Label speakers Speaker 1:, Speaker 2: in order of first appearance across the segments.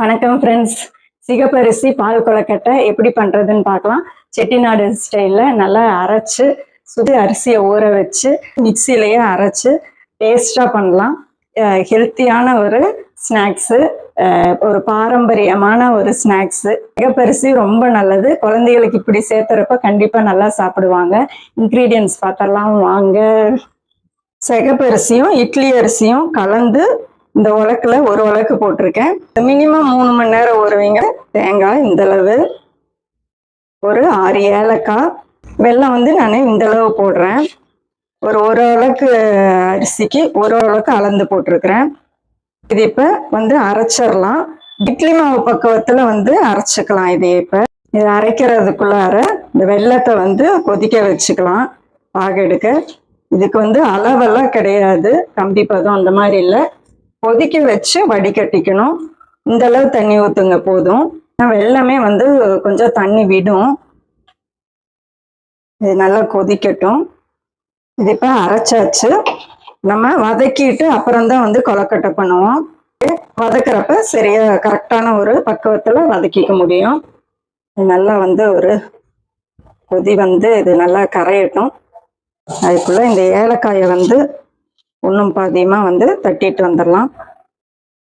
Speaker 1: வணக்கம் ஃப்ரெண்ட்ஸ் சிகப்பரிசி பால் கொலக்கட்டை எப்படி பண்ணுறதுன்னு பார்க்கலாம். செட்டிநாடு ஸ்டைலில் நல்லா அரைச்சு சுடு அரிசியை ஊற வச்சு மிக்சியிலேயே அரைச்சு டேஸ்டாக பண்ணலாம். ஹெல்த்தியான ஒரு ஸ்நாக்ஸு ஒரு பாரம்பரியமான ஒரு ஸ்நாக்ஸு சிகப்பரிசி ரொம்ப நல்லது. குழந்தைகளுக்கு இப்படி சேர்த்துறப்ப கண்டிப்பாக நல்லா சாப்பிடுவாங்க. இன்க்ரீடியன்ஸ் பார்த்தரலாம் வாங்க. சிகப்பரிசியும் இட்லி அரிசியும் கலந்து இந்த உலக்கில் ஒரு உலக்கு போட்டிருக்கேன். மினிமம் மூணு மணி நேரம் ஊறுவீங்க. தேங்காய் இந்தளவு ஒரு ஆறு ஏலக்காய். வெல்லம் வந்து நான் இந்தளவு போடுறேன். ஒரு ஒரு உலக்கு அரிசிக்கு ஒரு உலக்கு அளந்து போட்டிருக்கிறேன். இது இப்போ வந்து அரைச்சிடலாம். இட்லி மாவு பக்குவத்தில் வந்து அரைச்சிக்கலாம் இது இப்போ. இது அரைக்கிறதுக்குள்ளார இந்த வெள்ளத்தை வந்து கொதிக்க வச்சுக்கலாம். பாகெடுக்க இதுக்கு வந்து அளவெல்லாம் கிடையாது. கம்பி பதம் அந்த மாதிரி இல்லை. கொதிக்க வச்சு வடிகட்டிக்கணும். இந்த அளவு தண்ணி ஊற்றுங்க போதும். வெள்ளமே வந்து கொஞ்சம் தண்ணி விடும். இது நல்லா கொதிக்கட்டும். இது இப்போ அரைச்சாச்சு. நம்ம வதக்கிட்டு அப்புறம்தான் வந்து கொலக்கட்டை பண்ணுவோம். வதக்குறப்ப சரியா கரெக்டான ஒரு பக்குவத்தில் வதக்கிக்க முடியும். இது நல்லா வந்து ஒரு கொதி வந்து இது நல்லா கரையட்டும். அதுக்குள்ள இந்த ஏலக்காயை வந்து ஒன்றும் பாதியமாக வந்து தட்டிட்டு வந்துடலாம்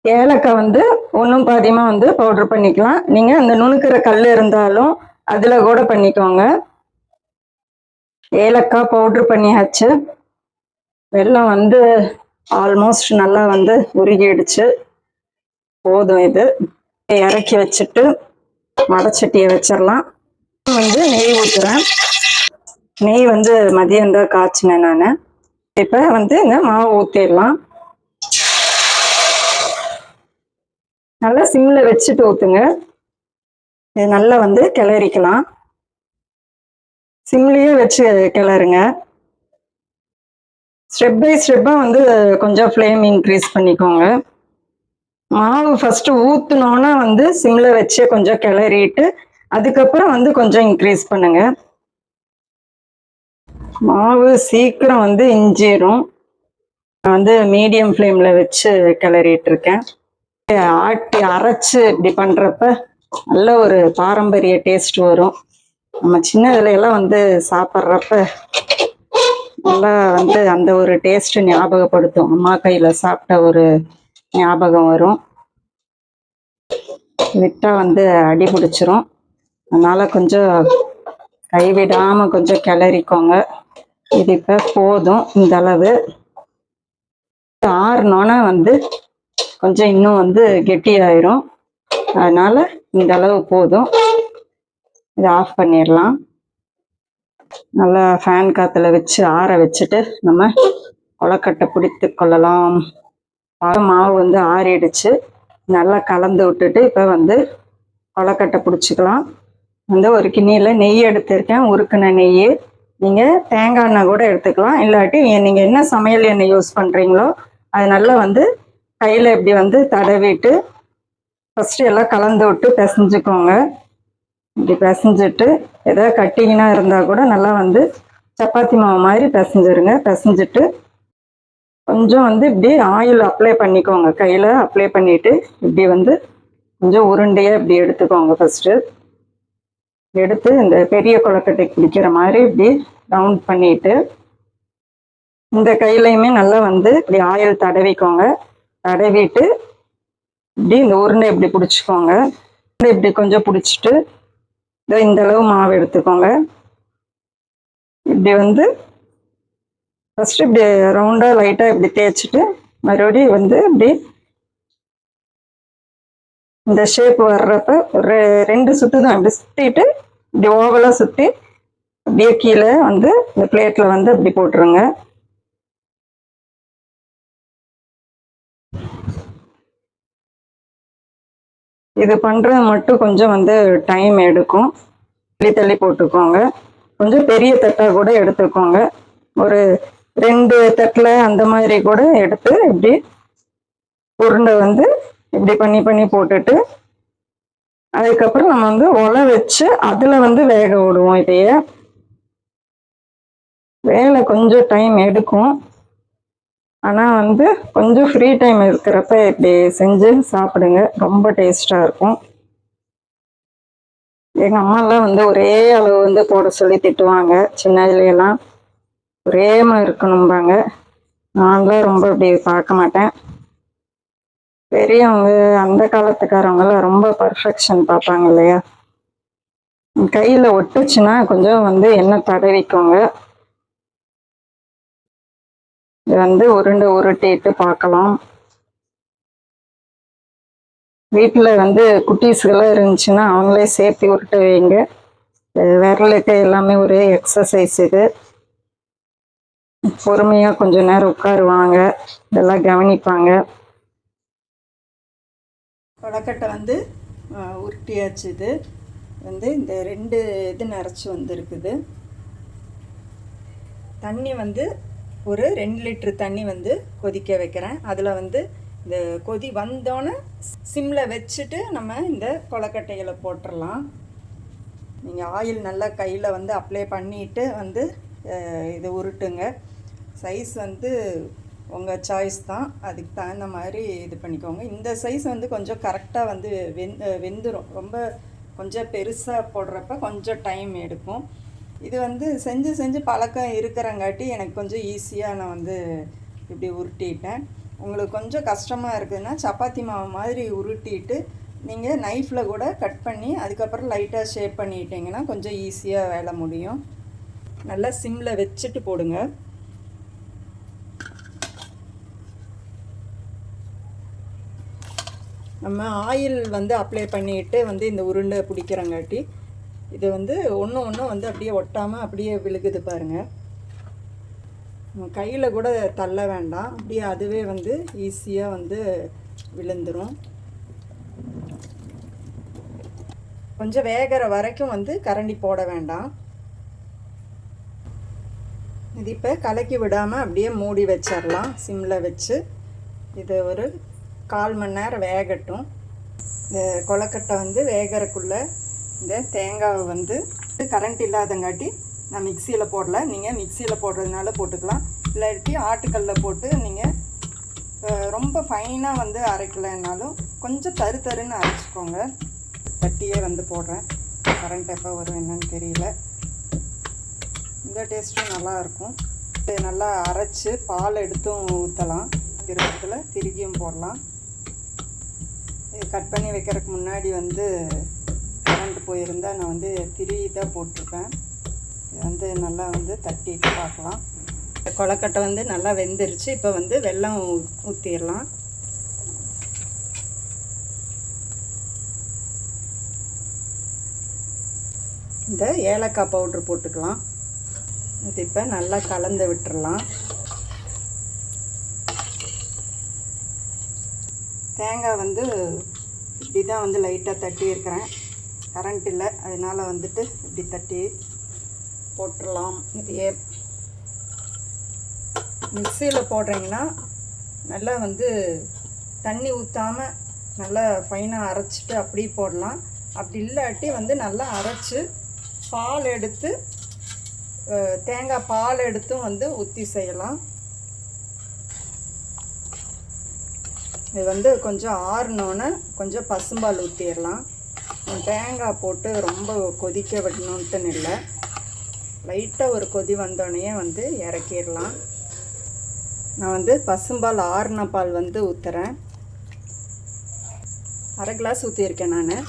Speaker 1: ஏலக்காய் வந்து ஒன்றும் பாதியமாக வந்து பவுட்ரு பண்ணிக்கலாம். நீங்கள் அந்த நுணுக்கிற கல் இருந்தாலும் அதில் கூட பண்ணிக்கோங்க. ஏலக்காய் பவுட்ரு பண்ணியாச்சு. வெள்ளம் வந்து ஆல்மோஸ்ட் நல்லா வந்து உருகிடுச்சு. போதும் இது. இறக்கி வச்சுட்டு மடச்சட்டியை வச்சிடலாம் வந்து நெய் ஊற்றுறேன் நெய் வந்து மதியம் தான் காய்ச்சினேன் நான். இப்போ வந்து இந்த மாவு ஊற்றிடலாம் நல்லா சிம்மில் வச்சுட்டு ஊற்றுங்க இது நல்லா வந்து கிளறிக்கலாம். சிம்லேயே வச்சு கிளறுங்க. ஸ்டெப் பை ஸ்டெப்பாக வந்து கொஞ்சம் ஃப்ளேம் இன்க்ரீஸ் பண்ணிக்கோங்க. மாவு ஃபஸ்ட்டு ஊற்றுனோன்னா வந்து சிம்மில் வச்சு கொஞ்சம் கிளறிட்டு அதுக்கப்புறம் வந்து கொஞ்சம் இன்க்ரீஸ் பண்ணுங்கள் மாவு சீக்கிரம் வந்து இஞ்சிரும். நான் வந்து மீடியம் ஃப்ளேமில் வச்சு கிளறிட்டு இருக்கேன் ஆட்டி அரைச்சி இப்படி பண்ணுறப்ப நல்ல ஒரு பாரம்பரிய டேஸ்ட் வரும். நம்ம சின்னதுல எல்லாம் வந்து சாப்பிட்றப்ப நல்லா வந்து அந்த ஒரு டேஸ்ட் ஞாபகப்படுத்தும். அம்மா கையில் சாப்பிட்ட ஒரு ஞாபகம் வரும். விட்டா வந்து அடி பிடிச்சிரும். அதனால கொஞ்சம் கைவிடாமல் கொஞ்சம் கிளறிக்கோங்க. இது இப்போ போதும் இந்த அளவு. ஆறுனோன்னா வந்து கொஞ்சம் இன்னும் வந்து கெட்டியாயிரும். அதனால இந்த அளவு போதும். இதை ஆஃப் பண்ணிடலாம். நல்லா ஃபேன் காற்றுல வச்சு ஆற வச்சுட்டு நம்ம கொலக்கட்டை பிடித்து கொள்ளலாம். மாவு வந்து ஆறிடுச்சு. நல்லா கலந்து விட்டுட்டு இப்போ வந்து கொலக்கட்டை பிடிச்சிக்கலாம். வந்து ஒரு கிண்ணியில் நெய் எடுத்திருக்கேன். உருக்குன நெய். நீங்கள் தேங்காய் எண்ணெய் கூட எடுத்துக்கலாம். இல்லாட்டி நீங்கள் என்ன சமையல் எண்ணெய் யூஸ் பண்ணுறீங்களோ அது நல்லா வந்து கையில் இப்படி வந்து தடவிட்டு ஃபஸ்ட்டு எல்லாம் கலந்து விட்டு பிசைஞ்சுக்கோங்க. இப்படி பிசைஞ்சிட்டு ஏதாவது கட்டிங்கன்னா இருந்தால் கூட நல்லா வந்து சப்பாத்தி மாவு மாதிரி பிசைஞ்சிருங்க. பிசைஞ்சிட்டு கொஞ்சம் வந்து இப்படி ஆயில் அப்ளை பண்ணிக்கோங்க. கையில் அப்ளை பண்ணிவிட்டு இப்படி வந்து கொஞ்சம் உருண்டையாக இப்படி எடுத்துக்கோங்க ஃபஸ்ட்டு எடுத்து இந்த பெரிய கொலக்கட்டை பிடிக்கிற மாதிரி இப்படி ரவுண்ட் பண்ணிட்டு இந்த கையிலையுமே நல்லா வந்து இப்படி ஆயில் தடவிக்கோங்க. தடவிட்டு இப்படி இந்த உருண்டை இப்படி பிடிச்சிக்கோங்க. இப்படி கொஞ்சம் பிடிச்சிட்டு இதோ இந்த அளவு மாவு எடுத்துக்கோங்க. இப்படி வந்து ஃபஸ்ட்டு இப்படி ரவுண்டாக லைட்டாக இப்படி தேய்ச்சிட்டு மறுபடியும் வந்து இப்படி இந்த ஷேப் வர்றப்ப ஒரு ரெண்டு சுற்று தான் இப்படி சுற்றிட்டு இப்படி ஓவலாக சுற்றி அப்படியே கீழே வந்து இந்த பிளேட்டில் வந்து அப்படி போட்டுருங்க. இது பண்ணுறது மட்டும் கொஞ்சம் வந்து டைம் எடுக்கும். தள்ளி தள்ளி போட்டுக்கோங்க. கொஞ்சம் பெரிய தட்டாக கூட எடுத்துக்கோங்க. ஒரு ரெண்டு தட்டில் அந்த மாதிரி கூட எடுத்து இப்படி உருண்டை வந்து இப்படி பண்ணி பண்ணி போட்டுட்டு அதுக்கப்புறம் நம்ம வந்து உலை வச்சு அதில் வந்து வேக விடுவோம் இதையே. வேலை கொஞ்சம் டைம் எடுக்கும். ஆனால் வந்து கொஞ்சம் ஃப்ரீ டைம் இருக்கிறப்ப இப்படி செஞ்சு சாப்பிடுங்க. ரொம்ப டேஸ்ட்டாக இருக்கும். எங்கள் அம்மாலாம் வந்து ஒரே அளவு வந்து போட சொல்லி திட்டுவாங்க. சின்ன ஒரே மாதிரி இருக்கணும்பாங்க. நான்லாம் ரொம்ப இப்படி பார்க்க மாட்டேன். பெரியவங்க அந்த காலத்துக்காரவங்களாம் ரொம்ப பர்ஃபெக்ஷன் பார்ப்பாங்க இல்லையா? கையில் ஒட்டுச்சுன்னா கொஞ்சம் வந்து எண்ணெய் தடவிக்கோங்க. இது வந்து உருண்டை உருட்டிட்டு பார்க்கலாம். வீட்டில் வந்து குட்டீஸ்கெல்லாம் இருந்துச்சுன்னா அவங்களே சேர்த்து உருட்ட வைங்க. விரலுக்கு எல்லாமே ஒரு எக்ஸசைஸ் இது. பொறுமையாக கொஞ்ச நேரம் உட்காருவாங்க. இதெல்லாம் கவனிப்பாங்க. கொடக்கட்டை வந்து உருட்டியாச்சு இது. வந்து இந்த ரெண்டு இது நிறச்சி வந்திருக்குது. தண்ணி வந்து ஒரு ரெண்டு லிட்டர் தண்ணி வந்து கொதிக்க வைக்கிறேன். அதில் வந்து இந்த கொதி வந்தோன்னே சிம்மில் வச்சுட்டு நம்ம இந்த கொலக்கட்டைகளை போட்டுடலாம் நீங்கள் ஆயில் நல்லா கையில் வந்து அப்ளை பண்ணிட்டு வந்து இது உருட்டுங்க. சைஸ் வந்து உங்கள் சாய்ஸ் தான். அதுக்கு தகுந்த மாதிரி இது பண்ணிக்கோங்க. இந்த சைஸ் வந்து கொஞ்சம் கரெக்டாக வந்து வெந் வெந்துடும் ரொம்ப கொஞ்சம் பெருசாக போடுறப்ப கொஞ்சம் டைம் எடுக்கும். இது வந்து செஞ்சு செஞ்சு பழக்கம் இருக்கிறங்காட்டி எனக்கு கொஞ்சம் ஈஸியாக நான் வந்து இப்படி உருட்டிட்டேன். உங்களுக்கு கொஞ்சம் கஷ்டமாக இருக்குதுன்னா சப்பாத்தி மாவு மாதிரி உருட்டிட்டு நீங்கள் நைஃப்பில் கூட கட் பண்ணி அதுக்கப்புறம் லைட்டாக ஷேப் பண்ணிட்டீங்கன்னா கொஞ்சம் ஈஸியாக வேலை முடியும். நல்லா சிம்மில் வச்சுட்டு போடுங்க. நம்ம ஆயில் வந்து அப்ளை பண்ணிட்டு வந்து இந்த உருண்டை பிடிக்கிறங்காட்டி இது வந்து ஒன்று ஒன்று வந்து அப்படியே ஒட்டாமல் அப்படியே விழுகுது பாருங்கள் கையில் கூட தள்ள வேண்டாம். அப்படியே அதுவே வந்து ஈஸியாக வந்து விழுந்துடும் கொஞ்சம் வேகிற வரைக்கும் வந்து கரண்டி போட வேண்டாம். இது இப்போ கலக்கி விடாமல் அப்படியே மூடி வச்சிடலாம் சிம்மில் வச்சு. இது ஒரு கால் மணி நேரம் வேகட்டும். இந்த கொலக்கட்டை வந்து வேகிறக்குள்ளே இந்த தேங்காவை வந்து கரண்ட் இல்லாதங்காட்டி நான் மிக்சியில் போடல. நீங்கள் மிக்சியில் போடுறதுனால போட்டுக்கலாம். இல்லாட்டி ஆட்டுக்கல்ல போட்டு நீங்கள் ரொம்ப ஃபைனாக வந்து அரைக்கலைன்னாலும் கொஞ்சம் தரு தருன்னு அரைச்சிக்கோங்க. தட்டியே வந்து போடுறேன். கரண்ட் எப்போ வரும் என்னன்னு தெரியல. இந்த டேஸ்ட்டும் நல்லா இருக்கும். இது நல்லா அரைச்சி பால் எடுத்தும் ஊற்றலாம் திருப்பத்தில் திருகியும் போடலாம். இது கட் பண்ணி வைக்கிறதுக்கு முன்னாடி வந்து கரண்ட் போயிருந்தா நான் வந்து திருகி தான் போட்டிருப்பேன். இது வந்து நல்லா வந்து தட்டிட்டு பார்க்கலாம். கொலக்கட்டை வந்து நல்லா வெந்துருச்சு. இப்போ வந்து வெள்ளம் ஊற்றிடலாம் இந்த ஏலக்காய் பவுட்ரு போட்டுக்கலாம். இது இப்போ நல்லா கலந்து விட்டுடலாம். தேங்காய் வந்து இப்படி தான் வந்து லைட்டாக தட்டி இருக்கிறேன். கரண்ட் இல்லை. அதனால் வந்துட்டு இப்படி தட்டி போட்டுடலாம் இதையே மிக்சியில் போடுறீங்கன்னா நல்லா வந்து தண்ணி ஊற்றாமல் நல்லா ஃபைனாக அரைச்சிட்டு அப்படியே போடலாம். அப்படி இல்லாட்டி வந்து நல்லா அரைச்சி பால் எடுத்து தேங்காய் பால் எடுத்தும் வந்து ஊற்றி செய்யலாம். இது வந்து கொஞ்சம் ஆறுனோன்னே கொஞ்சம் பசும்பால் ஊற்றிடலாம் தேங்காய் போட்டு ரொம்ப கொதிக்க விடணுன்ட்டுன்னு இல்லை லைட்டாக ஒரு கொதி வந்தோடனே வந்து இறக்கிடலாம். நான் வந்து பசும்பால் ஆறுன பால் வந்து ஊற்றுறேன் அரை கிளாஸ் ஊற்றியிருக்கேன் நான்.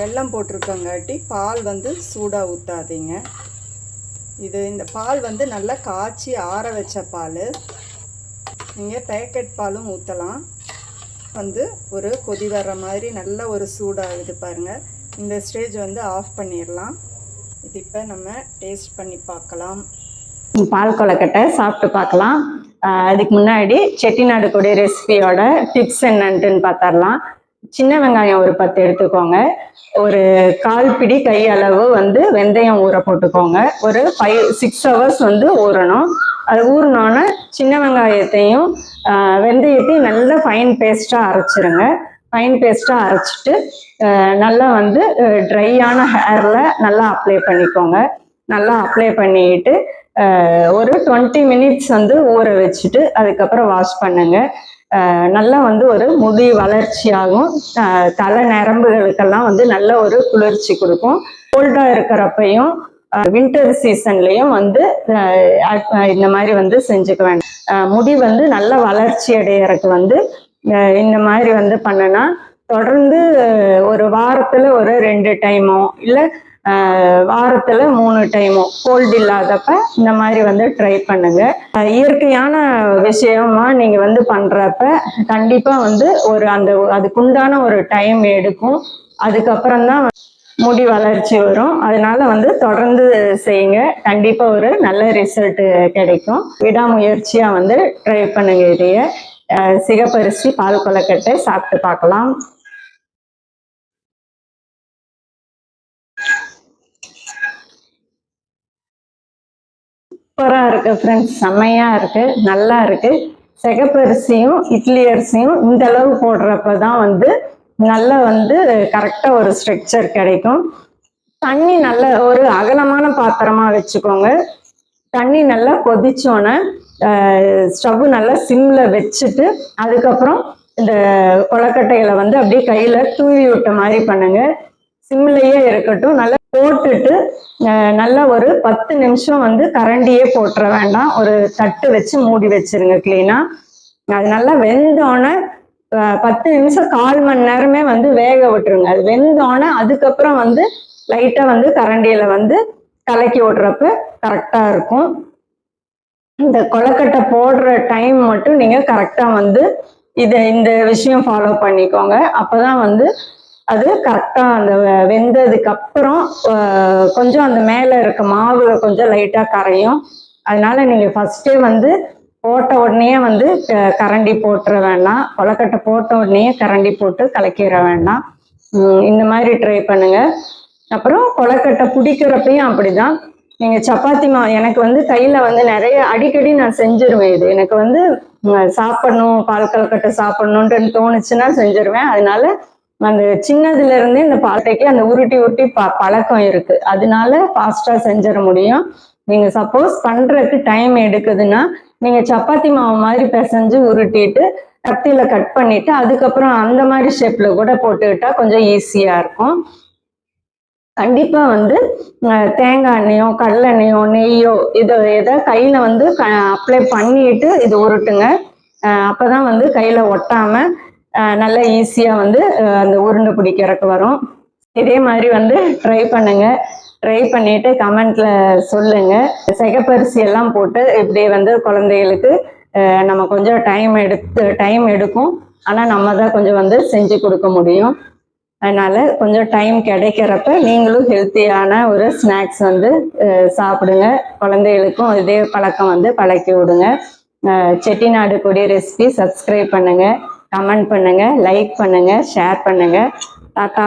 Speaker 1: வெல்லம் போட்டிருக்கங்காட்டி பால் வந்து சூடாக ஊற்றாதீங்க இது இந்த பால் வந்து நல்லா காய்ச்சி ஆற வச்ச பால். நீங்கள் பேக்கெட் பாலும் ஊற்றலாம் வந்து ஒரு கொதி வர்ற மாதிரி நல்ல ஒரு சூடாகுது பாருங்கள் இந்த ஸ்டேஜ் வந்து ஆஃப் பண்ணிடலாம். இது இப்போ நம்ம டேஸ்ட் பண்ணி பார்க்கலாம்.
Speaker 2: பால் கொலக்கட்டை சாப்பிட்டு பார்க்கலாம். அதுக்கு முன்னாடி செட்டிநாடு கொடி ரெசிபியோட டிப்ஸ் என்னன்ட்டுன்னு பார்த்தரலாம் சின்ன வெங்காயம் ஒரு பத்து எடுத்துக்கோங்க. ஒரு கால் பிடி கை அளவு வந்து வெந்தயம் ஊற போட்டுக்கோங்க. ஒரு ஃபைவ் சிக்ஸ் ஹவர்ஸ் வந்து ஊறணும். அது ஊறினோன்னே சின்ன வெங்காயத்தையும் வெந்தயத்தையும் நல்லா ஃபைன் பேஸ்ட்டாக அரைச்சிருங்க. ஃபைன் பேஸ்ட்டாக அரைச்சிட்டு நல்லா வந்து ட்ரையான ஹேரில் நல்லா அப்ளை பண்ணிக்கோங்க. நல்லா அப்ளை பண்ணிட்டு ஒரு டுவெண்ட்டி மினிட்ஸ் வந்து ஊற வச்சுட்டு அதுக்கப்புறம் வாஷ் பண்ணுங்க. நல்லா வந்து ஒரு முடி வளர்ச்சியாகும். தலை நரம்புகளுக்கெல்லாம் வந்து நல்ல ஒரு குளிர்ச்சி கொடுக்கும். கோல்டாக இருக்கிறப்பையும் வின்டர் சீசன்லயும் வந்து இந்த மாதிரி வந்து செஞ்சுக்க வேண்டாம் முடி வந்து நல்ல வளர்ச்சி அடையறதுக்கு வந்து இந்த மாதிரி வந்து பண்ணனா தொடர்ந்து ஒரு வாரத்துல ஒரு ரெண்டு டைமோ இல்ல வாரத்துல மூணு டைமோ கோல்டு இல்லாதப்ப இந்த மாதிரி வந்து ட்ரை பண்ணுங்க. இயற்கையான விஷயமா நீங்க வந்து பண்றப்ப கண்டிப்பா வந்து ஒரு அந்த அதுக்குண்டான ஒரு டைம் எடுக்கும். அதுக்கப்புறம் தான் முடி வளர்ச்சி வரும். அதனால வந்து தொடர்ந்து செய்யுங்க. கண்டிப்பா ஒரு நல்ல ரிசல்ட் கிடைக்கும். விடாமுயற்சியா வந்து ட்ரை பண்ணுங்க இதைய. சிகப்பரிசி பால் கொலக்கட்டை சாப்பிட்டு பார்க்கலாம். சூப்பரா இருக்கு ஃப்ரெண்ட்ஸ் செம்மையா இருக்கு. நல்லா இருக்கு. சிகப்பரிசியும் இட்லி அரிசியும் இந்த அளவு போடுறப்ப தான் வந்து நல்ல வந்து கரெக்டாக ஒரு ஸ்ட்ரக்சர் கிடைக்கும். தண்ணி நல்ல ஒரு அகலமான பாத்திரமா வச்சுக்கோங்க. தண்ணி நல்லா கொதிச்சோன்னே ஸ்டவ் நல்லா சிம்மில் வச்சுட்டு அதுக்கப்புறம் இந்த கொலக்கட்டைகளை வந்து அப்படியே கையில் தூவி விட்ட மாதிரி பண்ணுங்க. சிம்லேயே இருக்கட்டும். நல்லா போட்டுட்டு நல்லா ஒரு பத்து நிமிஷம் வந்து கரண்டியே போட்டுற வேண்டாம். ஒரு தட்டு வச்சு மூடி வச்சிருங்க கிளீனாக அது நல்லா வெந்தோடனே பத்து நிமிஷம் கால் மணி நேரமே வந்து வேக விட்டுருங்க. அது வெந்தோடனே அதுக்கப்புறம் வந்து லைட்டா வந்து கரண்டியில வந்து கலக்கி விடுறப்ப கரெக்டா இருக்கும். இந்த கொலக்கட்டை போடுற டைம் மட்டும் நீங்க கரெக்டா வந்து இதை இந்த விஷயம் ஃபாலோ பண்ணிக்கோங்க. அப்பதான் வந்து அது கரெக்டா அந்த வெ- வெந்ததுக்கு அப்புறம் கொஞ்சம் அந்த மேல இருக்க மாவு கொஞ்சம் லைட்டா கரையும். அதனால நீங்க ஃபர்ஸ்டே வந்து போட்ட உடனே வந்து க- கரண்டி போட்டுற வேண்டாம். கொலக்கட்டை போட்ட உடனே கரண்டி போட்டு கலக்கிட வேண்டாம். இந்த மாதிரி ட்ரை பண்ணுங்க. அப்புறம் கொலக்கட்டை பிடிக்கிறப்பையும் அப்படிதான். நீங்க சப்பாத்தி மா எனக்கு வந்து கையில வந்து நிறைய அடிக்கடி நான் செஞ்சிருவேன் இது. எனக்கு வந்து சாப்பிடணும் பால் கலக்கட்டை சாப்பிடணுன்ட்டு தோணுச்சுன்னா செஞ்சிருவேன். அதனால அந்த சின்னதுல இருந்தே இந்த பாட்டைக்கு அந்த உருட்டி உருட்டி ப பழக்கம் இருக்கு. அதனால ஃபாஸ்டா செஞ்சிட முடியும். நீங்க சப்போஸ் பண்றதுக்கு டைம் எடுக்குதுன்னா நீங்க சப்பாத்தி மாவு மாதிரி பிசைஞ்சு உருட்டிட்டு கத்தியில கட் பண்ணிட்டு அதுக்கப்புறம் அந்த மாதிரி ஷேப்ல கூட போட்டுக்கிட்டா கொஞ்சம் ஈஸியா இருக்கும். கண்டிப்பா வந்து தேங்காய் எண்ணெயோ கடலெண்ணெயோ நெய்யோ இதை எதை கையில வந்து அப்ளை பண்ணிட்டு இது உருட்டுங்க. அப்போ அப்பதான் வந்து கையில ஒட்டாம நல்லா ஈஸியா வந்து அந்த உருண்டை பிடிக்கிறதுக்கு வரும். இதே மாதிரி வந்து ட்ரை பண்ணுங்க. ட்ரை பண்ணிட்டு கமெண்ட்ல சொல்லுங்க. சிகப்பரிசி எல்லாம் போட்டு இப்படி வந்து குழந்தைகளுக்கு நம்ம கொஞ்சம் டைம் எடுத்து டைம் எடுக்கும். ஆனா நம்ம தான் கொஞ்சம் வந்து செஞ்சு கொடுக்க முடியும். அதனால கொஞ்சம் டைம் கிடைக்கிறப்ப நீங்களும் ஹெல்த்தியான ஒரு ஸ்நாக்ஸ் வந்து சாப்பிடுங்க. குழந்தைகளுக்கும் இதே பழக்கம் வந்து பழக்கி விடுங்க. செட்டிநாடு கொடி ரெசிபி சப்ஸ்கிரைப் பண்ணுங்க. கமெண்ட் பண்ணுங்க லைக் பண்ணுங்க ஷேர் பண்ணுங்க. டாட்டா